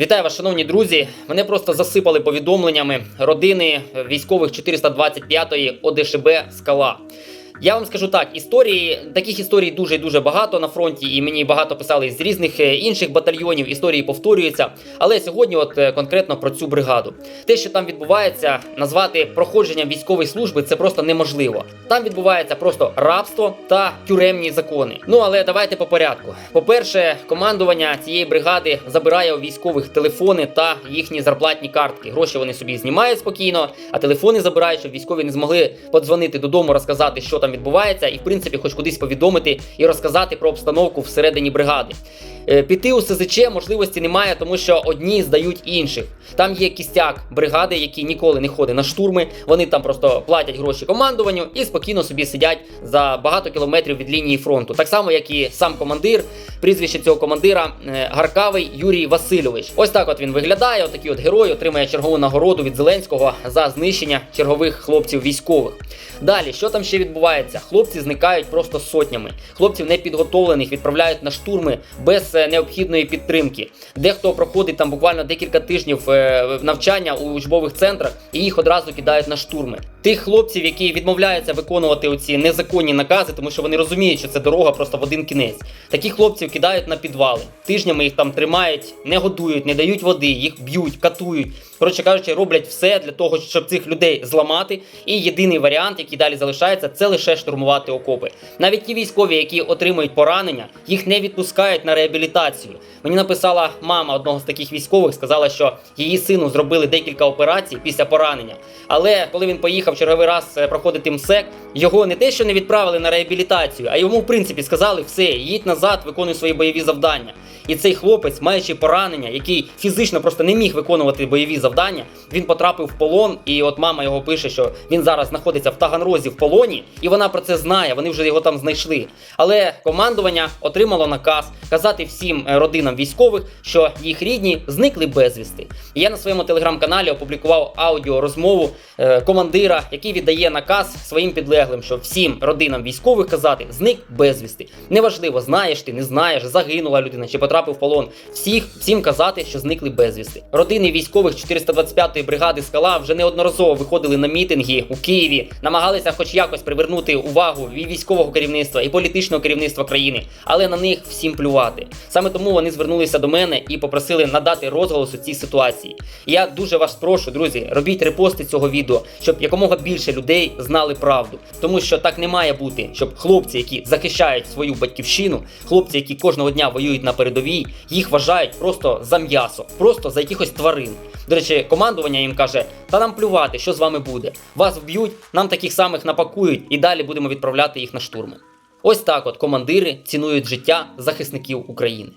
Вітаю вас, шановні друзі. Мене просто засипали повідомленнями родини військових 425-ї ОДШБ Скала. Я вам скажу так, історії таких історій дуже дуже багато на фронті, і мені багато писали з різних е, інших батальйонів. Історії повторюються. Але сьогодні, от е, конкретно про цю бригаду, те, що там відбувається, назвати проходженням військової служби, це просто неможливо. Там відбувається просто рабство та тюремні закони. Ну але давайте по порядку. По-перше, командування цієї бригади забирає у військових телефони та їхні зарплатні картки. Гроші вони собі знімають спокійно, а телефони забирають, щоб військові не змогли подзвонити додому, розказати, що там відбувається, і в принципі, хоч кудись повідомити і розказати про обстановку всередині бригади. Е, Піти у СЗЧ можливості немає, тому що одні здають інших. Там є кістяк бригади, які ніколи не ходять на штурми. Вони там просто платять гроші командуванню і спокійно собі сидять за багато кілометрів від лінії фронту. Так само, як і сам командир. Прізвище цього командира е, Гаркавий Юрій Васильович. Ось так от він виглядає. Отакий от герой отримає чергову нагороду від Зеленського за знищення чергових хлопців військових. Далі, що там ще відбувається? Хлопці зникають просто сотнями. Хлопців непідготовлених відправляють на штурми без е, необхідної підтримки. Дехто проходить там буквально декілька тижнів е, навчання у учбових центрах і їх одразу кидають на штурми. Тих хлопців, які відмовляються виконувати оці незаконні накази, тому що вони розуміють, що це дорога просто в один кінець. Таких хлопців кидають на підвали. Тижнями їх там тримають, не годують, не дають води, їх б'ють, катують. Коротше кажучи, роблять все для того, щоб цих людей зламати. І єдиний варіант, який далі залишається, це лише штурмувати окопи. Навіть ті військові, які отримують поранення, їх не відпускають на реабілітацію. Мені написала мама одного з таких військових, сказала, що її сину зробили декілька операцій після поранення. Але коли він поїхав черговий раз е, проходити МСЕК, його не те, що не відправили на реабілітацію, а йому в принципі сказали все, їдь назад, виконуй свої бойові завдання. І цей хлопець, маючи поранення, який фізично просто не міг виконувати бойові завдання, він потрапив в полон. І от мама його пише, що він зараз знаходиться в Таганрозі в полоні, і вона про це знає. Вони вже його там знайшли. Але командування отримало наказ казати всім е, родинам військових, що їх рідні зникли безвісти. І я на своєму телеграм-каналі опублікував аудіорозмову е, командира, який віддає наказ своїм підлеглим, що всім родинам військових казати зник безвісти. Неважливо, знаєш ти, не знаєш, загинула людина чи потрапив в полон. Всіх всім казати, що зникли безвісти. Родини військових 425-ї бригади скала вже неодноразово виходили на мітинги у Києві, намагалися хоч якось привернути увагу і військового керівництва і політичного керівництва країни, але на них всім плювати. Саме тому вони звернулися до мене і попросили надати розголос у цій ситуації. Я дуже вас прошу, друзі, робіть репости цього відео, щоб якомога більше людей знали правду, тому що так не має бути, щоб хлопці, які захищають свою батьківщину, хлопці, які кожного дня воюють на передовій, їх вважають просто за м'ясо, просто за якихось тварин. До речі, командування їм каже: та нам плювати, що з вами буде. Вас вб'ють, нам таких самих напакують, і далі будемо відправляти їх на штурми. Ось так, от командири цінують життя захисників України.